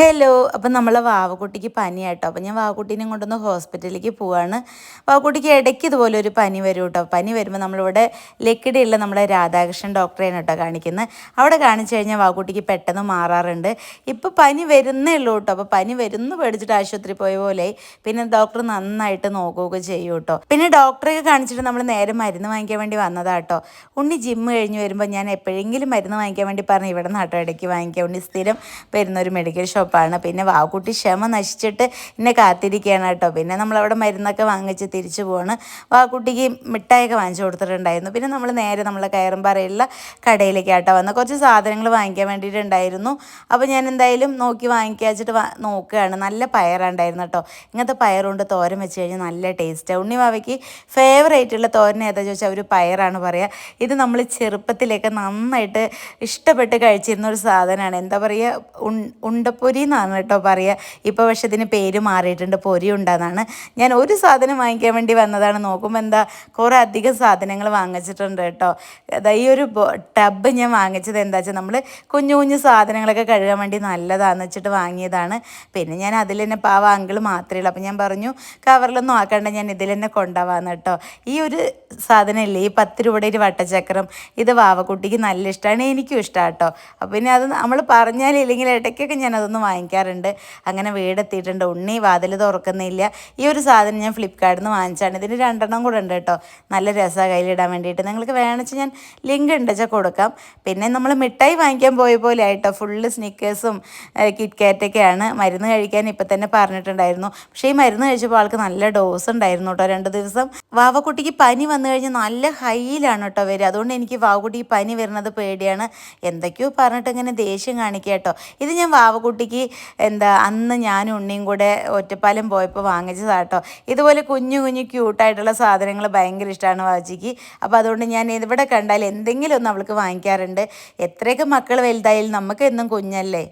Hello അപ്പം നമ്മളെ വാവക്കുട്ടിക്ക് പനി പനിയാട്ടോ. അപ്പം ഞാൻ വാവക്കുട്ടീനെ കൊണ്ടൊന്ന് ഹോസ്പിറ്റലിലേക്ക് പോവാണ്. വാവക്കുട്ടിക്ക് ഇടയ്ക്ക് ഇതുപോലെ ഒരു പനി വരും കേട്ടോ പനി വരുമ്പോൾ നമ്മളിവിടെ ലക്കിടിയുള്ള നമ്മളെ രാധാകൃഷ്ണൻ ഡോക്ടറെയാണ് കേട്ടോ കാണിക്കുന്നത് അവിടെ കാണിച്ചു കഴിഞ്ഞാൽ വാവക്കുട്ടിക്ക് പെട്ടെന്ന് മാറാറുണ്ട്. ഇപ്പോൾ പനി വരുന്നേ ഉള്ളൂ കേട്ടോ അപ്പോൾ പനി വരുന്നു പേടിച്ചിട്ട് ആശുപത്രി പോയ പോലെ പിന്നെ ഡോക്ടർ നന്നായിട്ട് നോക്കുകയൊക്കെ ചെയ്യും കേട്ടോ പിന്നെ ഡോക്ടറെയൊക്കെ കാണിച്ചിട്ട് നമ്മൾ നേരെ മരുന്ന് വാങ്ങിക്കാൻ വേണ്ടി വന്നതാട്ടോ ഉണ്ണി ജിമ്മ് കഴിഞ്ഞ് വരുമ്പോൾ ഞാൻ എപ്പോഴെങ്കിലും മരുന്ന് വാങ്ങിക്കാൻ വേണ്ടി പറഞ്ഞു ഇവിടെ നാട്ടോ ഇടയ്ക്ക് വാങ്ങിക്കാൻ ഉണ്ണി സ്ഥിരം വരുന്ന ഒരു മെഡിക്കൽ ഷോപ്പാണ് പിന്നെ വാവുക്കുട്ടി ക്ഷമ നശിച്ചിട്ട് എന്നെ കാത്തിരിക്കുകയാണ് കേട്ടോ. പിന്നെ നമ്മളവിടെ മരുന്നൊക്കെ വാങ്ങിച്ച് തിരിച്ചു പോവാണ് വാവുക്കുട്ടിക്ക് മിഠായിയൊക്കെ വാങ്ങിച്ചു കൊടുത്തിട്ടുണ്ടായിരുന്നു. പിന്നെ നമ്മൾ നേരെ നമ്മളെ കയറുംപാറയുള്ള കടയിലേക്ക് ആട്ടോ വന്ന് കുറച്ച് സാധനങ്ങൾ വാങ്ങിക്കാൻ വേണ്ടിയിട്ടുണ്ടായിരുന്നു. അപ്പോൾ ഞാൻ എന്തായാലും നോക്കി വാങ്ങിക്കാച്ചിട്ട് നോക്കുകയാണ്. നല്ല പയറുണ്ടായിരുന്നു കേട്ടോ. ഇങ്ങനത്തെ പയറുകൊണ്ട് തോരൻ വെച്ച് കഴിഞ്ഞാൽ നല്ല ടേസ്റ്റാണ് ഉണ്ണി വാവയ്ക്ക് ഫേവറേറ്റ് ഉള്ള തോരൻ ഏതാ ചോദിച്ചാൽ ഒരു പയറാണ് പറയുക ഇത് നമ്മൾ ചെറുപ്പത്തിലേക്ക് നന്നായിട്ട് ഇഷ്ടപ്പെട്ട് കഴിച്ചിരുന്ന ഒരു സാധനമാണ് എന്താ പറയുക ഉണ്ടപ്പൊരി എന്നാണ് കേട്ടോ പറയുക. ഇപ്പോൾ പക്ഷെ ഇതിന് പേര് മാറിയിട്ടുണ്ട് പൊരി ഉണ്ടെന്നാണ് ഞാൻ ഒരു സാധനം വാങ്ങിക്കാൻ വേണ്ടി വന്നതാണ്. നോക്കുമ്പോൾ എന്താ കുറേ അധികം സാധനങ്ങൾ വാങ്ങിച്ചിട്ടുണ്ട് കേട്ടോ. അതാ ഈ ഒരു ടബ് ഞാൻ വാങ്ങിച്ചത് എന്താ വെച്ചാൽ നമ്മൾ കുഞ്ഞു കുഞ്ഞു സാധനങ്ങളൊക്കെ കഴുകാൻ വേണ്ടി നല്ലതാണെന്ന് വെച്ചിട്ട് വാങ്ങിയതാണ്. പിന്നെ ഞാൻ അതിൽ തന്നെ പാവ അങ്കിൾ മാത്രമേ ഉള്ളൂ. അപ്പോൾ ഞാൻ പറഞ്ഞു കവറിലൊന്നും ആക്കണ്ട ഞാൻ ഇതിൽ തന്നെ കൊണ്ടുപോകാമെന്ന് കേട്ടോ. ഈ ഒരു സാധനമില്ലേ ഈ പത്ത് രൂപയുടെ ഒരു വട്ടച്ചക്രം ഇത് വാവക്കുട്ടിക്ക് നല്ല ഇഷ്ടമാണ് എനിക്കും ഇഷ്ടമാണ് കേട്ടോ. അപ്പം പിന്നെ അത് നമ്മൾ പറഞ്ഞാലില്ലെങ്കിൽ ഇടയ്ക്കൊക്കെ ഞാൻ അതൊന്ന് വാങ്ങിക്കാറുണ്ട്. അങ്ങനെ വീടെത്തിയിട്ടുണ്ട്. ഉണ്ണി വാതിൽ തുറക്കുന്നില്ല. ഈ ഒരു സാധനം ഞാൻ ഫ്ലിപ്കാർട്ടിൽ നിന്ന് വാങ്ങിച്ചാണ്. ഇതിന് രണ്ടെണ്ണം കൂടെ ഉണ്ട് കേട്ടോ. നല്ല രസമാണ് കയ്യിലിടാൻ വേണ്ടിയിട്ട്. നിങ്ങൾക്ക് വേണമെങ്കിൽ ഞാൻ ലിങ്ക് ഉണ്ട്. വെച്ചാൽ കൊടുക്കാം. പിന്നെ നമ്മൾ മിഠായി വാങ്ങിക്കാൻ പോയ പോലെ ആയിട്ടോ. ഫുള്ള് സ്നിക്കേഴ്സും കിറ്റ് കാറ്റൊക്കെയാണ് മരുന്ന് കഴിക്കാൻ ഇപ്പം തന്നെ പറഞ്ഞിട്ടുണ്ടായിരുന്നു. പക്ഷേ ഈ മരുന്ന് കഴിച്ചപ്പോൾ ആൾക്ക് നല്ല ഡോസ് ഉണ്ടായിരുന്നു കേട്ടോ. രണ്ട് ദിവസം വാവക്കുട്ടിക്ക് പനി വന്നു കഴിഞ്ഞാൽ നല്ല ഹൈയിലാണ് കേട്ടോ വരിക. അതുകൊണ്ട് എനിക്ക് വാവക്കുട്ടിക്ക് പനി വരുന്നത് പേടിയാണ്. എന്തൊക്കെയോ പറഞ്ഞിട്ട് ഇങ്ങനെ ദേഷ്യം കാണിക്കുക കേട്ടോ. ഇത് ഞാൻ വാവക്കുട്ടിക്ക് എന്താ അന്ന് ഞാനും ഉണ്ണിയും കൂടെ ഒറ്റപ്പാലം പോയപ്പോൾ വാങ്ങിച്ചതാട്ടോ. ഇതുപോലെ കുഞ്ഞു കുഞ്ഞു ക്യൂട്ടായിട്ടുള്ള സാധനങ്ങൾ ഭയങ്കര ഇഷ്ടമാണ് വാച്ചിക്ക് അപ്പോൾ അതുകൊണ്ട് ഞാൻ ഇവിടെ കണ്ടാൽ എന്തെങ്കിലും ഒന്ന് അവൾക്ക് വാങ്ങിക്കാറുണ്ട്. എത്രയൊക്കെ മക്കൾ വലുതായാലും നമുക്ക് എന്നും കുഞ്ഞല്ലേ?